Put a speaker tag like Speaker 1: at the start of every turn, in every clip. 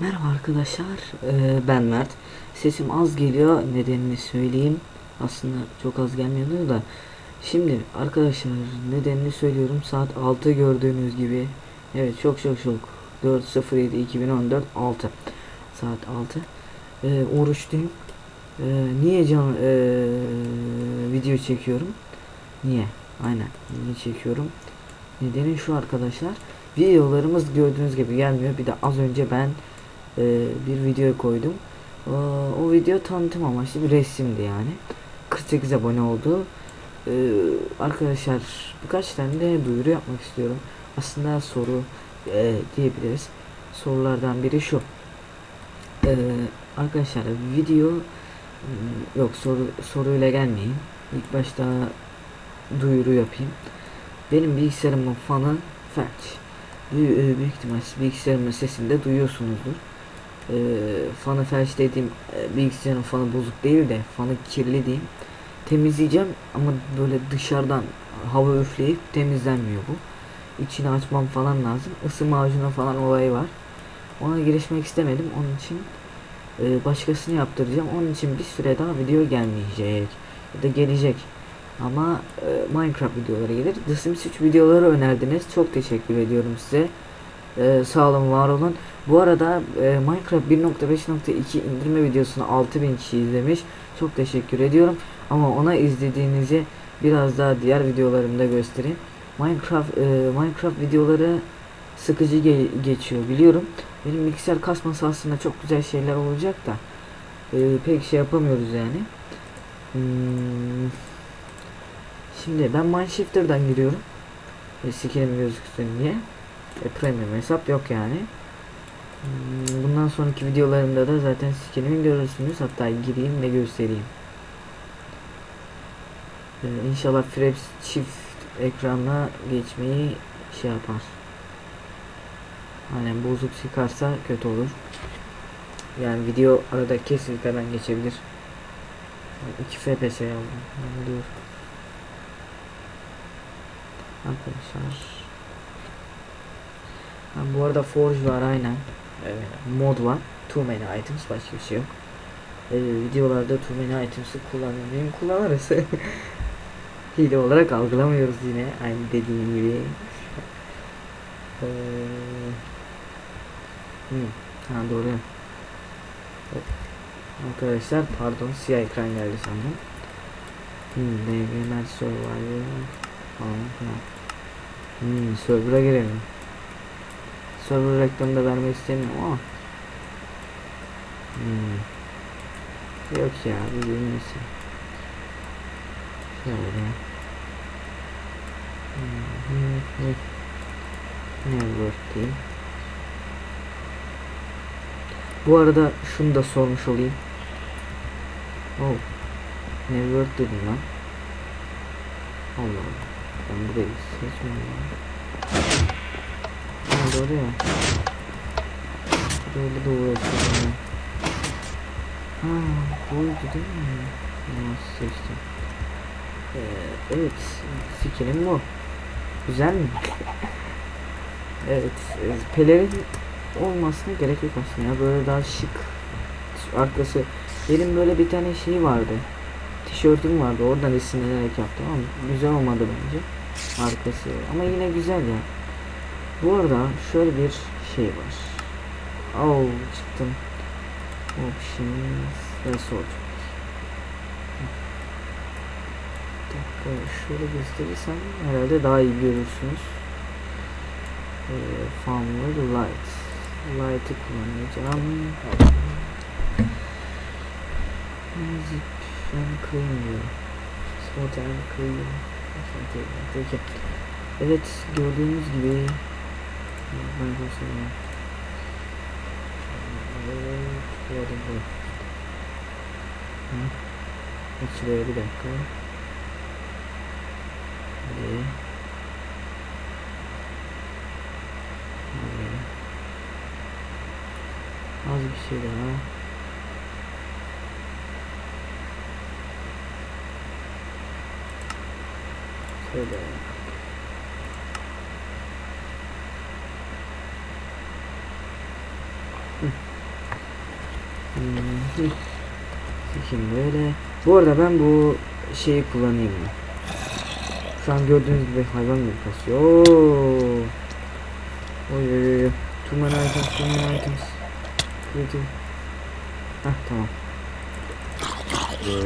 Speaker 1: Merhaba arkadaşlar, ben Mert. Sesim az geliyor, nedenini söyleyeyim. Aslında çok az gelmiyordu da. Şimdi arkadaşlar nedenini söylüyorum. Saat 6 gördüğünüz gibi. Evet çok çok çok. 4.07 2014 6. Saat 6. Ee, oruçluyum. Ee, niye can ee, video çekiyorum? Niye? Aynen. Niye çekiyorum? Nedeni şu arkadaşlar. Videolarımız gördüğünüz gibi gelmiyor. Bir de az önce ben e, bir video koydum. O, o video tanıtım amaçlı bir resimdi yani. 48 abone oldu. E, arkadaşlar birkaç tane de duyuru yapmak istiyorum. Aslında soru e, diyebiliriz. Sorulardan biri şu. E, arkadaşlar video m, yok soru soruyla gelmeyin. İlk başta duyuru yapayım. Benim bilgisayarımın fanı felç. Büyük, büyük ihtimal bilgisayarımın sesini de duyuyorsunuzdur e, fanı felç dediğim e, bilgisayarın fanı bozuk değil de fanı kirli diyeyim. Temizleyeceğim ama böyle dışarıdan hava üfleyip temizlenmiyor bu. İçini açmam falan lazım. Isı macunu falan olayı var. Ona girişmek istemedim. Onun için e, başkasını yaptıracağım. Onun için bir süre daha video gelmeyecek. Ya da gelecek. Ama e, Minecraft videoları gelir. The Sims 3 videoları önerdiniz. Çok teşekkür ediyorum size. E, sağ olun, var olun. Bu arada e, Minecraft 1.5.2 indirme videosunu 6000 kişi izlemiş. Çok teşekkür ediyorum. Ama ona izlediğinizi biraz daha diğer videolarımda göstereyim. Minecraft e, Minecraft videoları sıkıcı ge- geçiyor biliyorum. Benim bilgisayar kasması aslında çok güzel şeyler olacak da e, pek şey yapamıyoruz yani. Hmm. Şimdi ben Mineshifter'dan giriyorum. E, skinim gözüksün diye. E, premium hesap yok yani. Hmm, Bundan sonraki videolarımda da zaten skinimi görürsünüz. Hatta gireyim ve göstereyim. Ee, inşallah Fraps çift ekranla geçmeyi şey yapar. Hani bozuk çıkarsa kötü olur. Yani video arada kesinlikle geçebilir. 2 FPS aldım. Ne oluyor? Arkadaşlar. Ha, bu arada Forge var aynen. Evet, mod var. Too many items başka bir şey yok. Ee, videolarda too many items'ı kullanmayayım kullanırız. Hile olarak algılamıyoruz yine aynı dediğim gibi. Ee, hmm, ha doğru. Evet. Arkadaşlar pardon siyah ekran geldi sandım. Hmm, DGML Survivor falan filan. Hmm, server'a girelim. Server reklamı da vermek istemiyorum ama. Hmm. Yok ya bu bilmesi Şöyle. Network diyeyim Bu arada şunu da sormuş olayım. Oh Network dedim lan? Allah Allah Ben burayı seçmiyorum doğru ya. Böyle de uğraşıyorum ya. Ha buydu değil mi? Nasıl seçtim? Ee, evet. Fikrim bu. Güzel mi? evet. e, Pelerin olmasına gerek yok aslında ya. Böyle daha şık. Arkası. Benim böyle bir tane şey vardı. Tişörtüm vardı. Oradan esinlenerek yaptım ama güzel olmadı bence. Arkası. Ama yine güzel ya. Bu arada şöyle bir şey var. Oh çıktım. Options ve sort. Bir dakika şöyle gösterirsem herhalde daha iyi görürsünüz. Ee, Farmwood Light. Light'ı kullanacağım. Zip and clean diyor. Spot and clean. Peki. Evet gördüğünüz gibi Açılıyor bir dakika. Hadi. Hadi. Az bir şey daha. Şöyle. Şimdi böyle. Bu arada ben bu şeyi kullanayım mı? Şu an gördüğünüz gibi hayvan gibi kasıyor. Oy oy oy. Too many items, too many items. Creative. Hah tamam.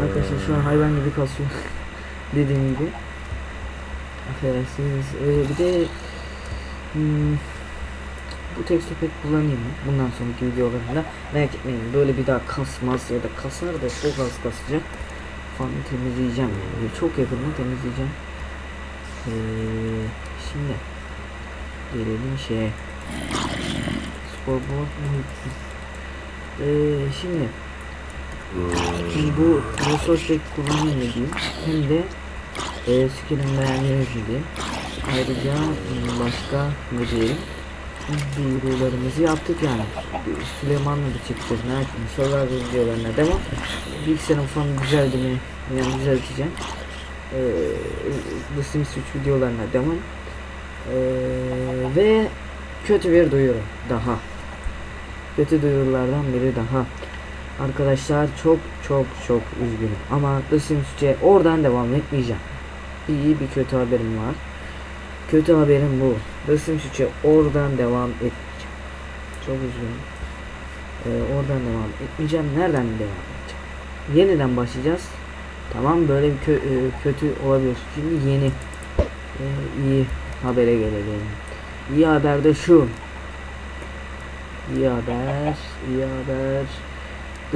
Speaker 1: Arkadaşlar şu an hayvan gibi kasıyor. Dediğim gibi. Affedersiniz. Ee, bir de hmm, bu tekstü pek kullanayım mı? Bundan sonraki videolarımda merak etmeyin. Böyle bir daha kasmaz ya da kasar da çok az kasacak. Falan temizleyeceğim yani. Çok yakında temizleyeceğim. Ee, şimdi gelelim şeye. Scoreboard ee, şimdi Şimdi bu resource pack kullanayım diyeyim hem de e, skill'in beğendiğiniz ayrıca başka ne diyelim duyurularımızı yaptık yani. Süleyman'la da çekeceğiz merak etmeyin. Sorular videolarına devam. Bilgisayarım falan güzeldi mi? Yani düzelteceğim. Ee, The Sims 3 videolarına devam. Ee, ve kötü bir duyuru daha. Kötü duyurulardan biri daha. Arkadaşlar çok çok çok üzgünüm ama The Sims 3'e oradan devam etmeyeceğim. İyi bir kötü haberim var. Kötü haberim bu. Sims 3'e oradan devam etmeyeceğim. Çok üzgünüm. Ee, oradan devam etmeyeceğim. Nereden devam edeceğim? Yeniden başlayacağız. Tamam böyle bir kö- e, kötü olabilir. Şimdi yeni e, iyi habere gelelim. İyi haber de şu. İyi haber, iyi haber.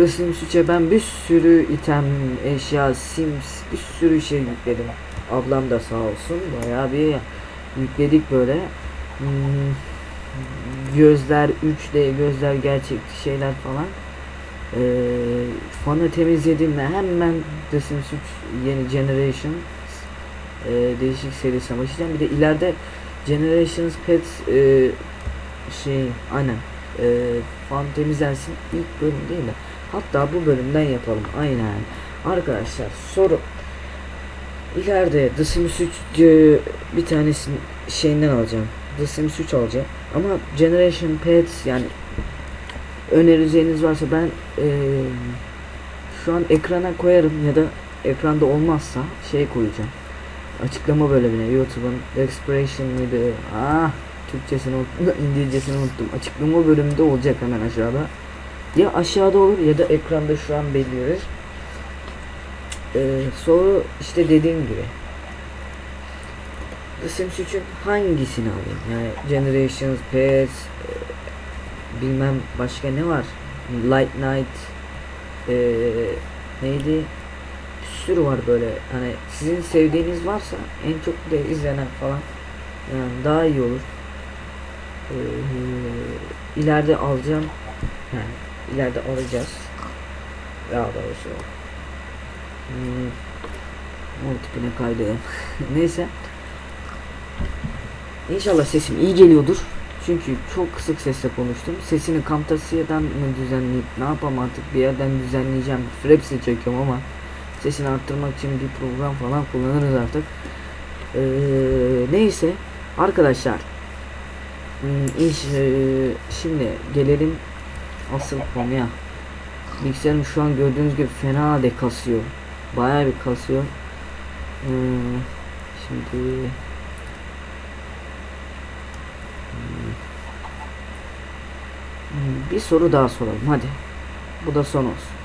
Speaker 1: Sims 3'e ben bir sürü item, eşya, Sims, bir sürü şey yükledim. Ablam da sağ olsun bayağı bir yükledik böyle. Hmm, gözler 3D, gözler gerçekçi şeyler falan. Ee, fanı temizledim ve hemen The Sims 3 yeni Generation e, değişik serisine başlayacağım. Bir de ileride Generations Pets e, şey aynen e, fan temizlensin ilk bölüm değil de hatta bu bölümden yapalım aynen arkadaşlar soru ileride The Sims 3 e, bir tanesini şeyinden alacağım The Sims 3 alacağım ama Generation Pets yani önereceğiniz varsa ben e, şu an ekrana koyarım ya da ekranda olmazsa şey koyacağım. Açıklama bölümüne YouTube'un Expression mıydı? Ah Türkçesini unuttum İngilizcesini unuttum. Açıklama bölümünde olacak hemen aşağıda. Ya aşağıda olur ya da ekranda şu an belliyor ee, soru işte dediğim gibi Sims 3'ün hangisini alayım yani Generations, Pets e, bilmem başka ne var? Light Night e, neydi? Bir sürü var böyle. Hani sizin sevdiğiniz varsa en çok da izlenen falan yani daha iyi olur. Ee, ileride alacağım. Yani ileride alacağız. Daha doğrusu hmm, multipine kaydı neyse İnşallah sesim iyi geliyordur çünkü çok kısık sesle konuştum sesini Camtasia'dan mı düzenleyip ne yapam artık bir yerden düzenleyeceğim Fraps'i çekiyorum ama sesini arttırmak için bir program falan kullanırız artık ee, neyse arkadaşlar Hmm, iş, eee, şimdi gelelim asıl konuya. Bilgisayarım şu an gördüğünüz gibi fena de kasıyor. Bayağı bir kasıyor. Hmm, şimdi Hmm. Hmm, bir soru daha soralım hadi. Bu da son olsun.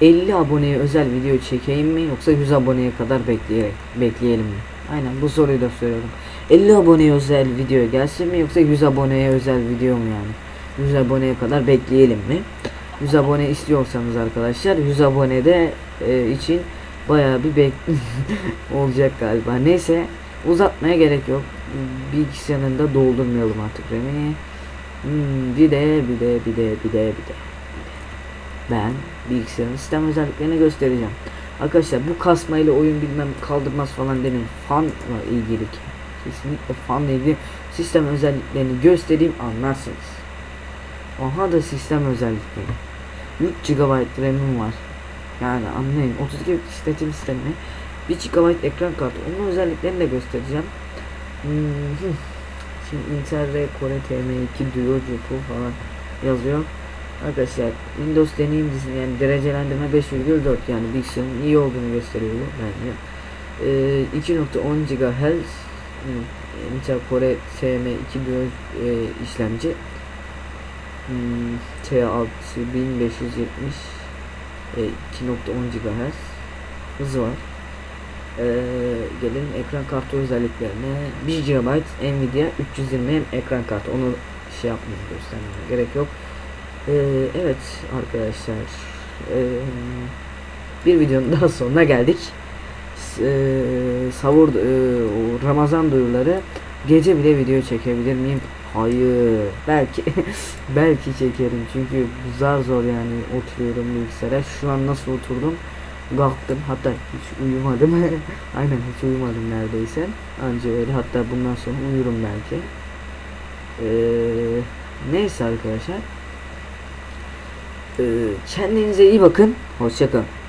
Speaker 1: 50 aboneye özel video çekeyim mi yoksa 100 aboneye kadar bekleyerek bekleyelim mi? Aynen bu soruyu da soruyorum. 50 aboneye özel video gelsin mi yoksa 100 aboneye özel video mu yani? 100 aboneye kadar bekleyelim mi? 100 abone istiyorsanız arkadaşlar 100 abonede e, için bayağı bir bek olacak galiba. Neyse uzatmaya gerek yok. Bilgisayarını da doldurmayalım artık Remi. Hmm, bir de bir de bir de bir de bir de. Ben bilgisayarın sistem özelliklerini göstereceğim. Arkadaşlar bu kasmayla oyun bilmem kaldırmaz falan demeyin. Fanla ilgili kesinlikle fanla ilgili sistem özelliklerini göstereyim anlarsınız. Aha da sistem özellikleri. 3 GB RAM'im var. Yani anlayın 32 bit işletim sistemi 1 GB ekran kartı onun özelliklerini de göstereceğim. Hmm. Şimdi Intel Re Core TM2 Duo GPU falan yazıyor. Arkadaşlar Windows deneyim dizisi yani derecelendirme 5,4 yani bilgisayarın iyi olduğunu gösteriyor bu bence. Ee, 2.10 GHz Intel Core TM2 Duo e, işlemci hmm, T6 1570 e, 2.10 GHz hızı var. Ee, gelin ekran kartı özelliklerine 1 GB Nvidia 320 M ekran kartı onu şey yapmayayım göstermeye gerek yok. Ee, evet arkadaşlar ee, bir videonun daha sonuna geldik. Ee, savur o Ramazan duyuruları gece bile video çekebilir miyim? Hayır. Belki belki çekerim çünkü zar zor yani oturuyorum bilgisayara. Şu an nasıl oturdum? Kalktım hatta hiç uyumadım. Aynen hiç uyumadım neredeyse. Anca öyle hatta bundan sonra uyurum belki. Ee, neyse arkadaşlar. Ee, kendinize iyi bakın. Hoşçakalın.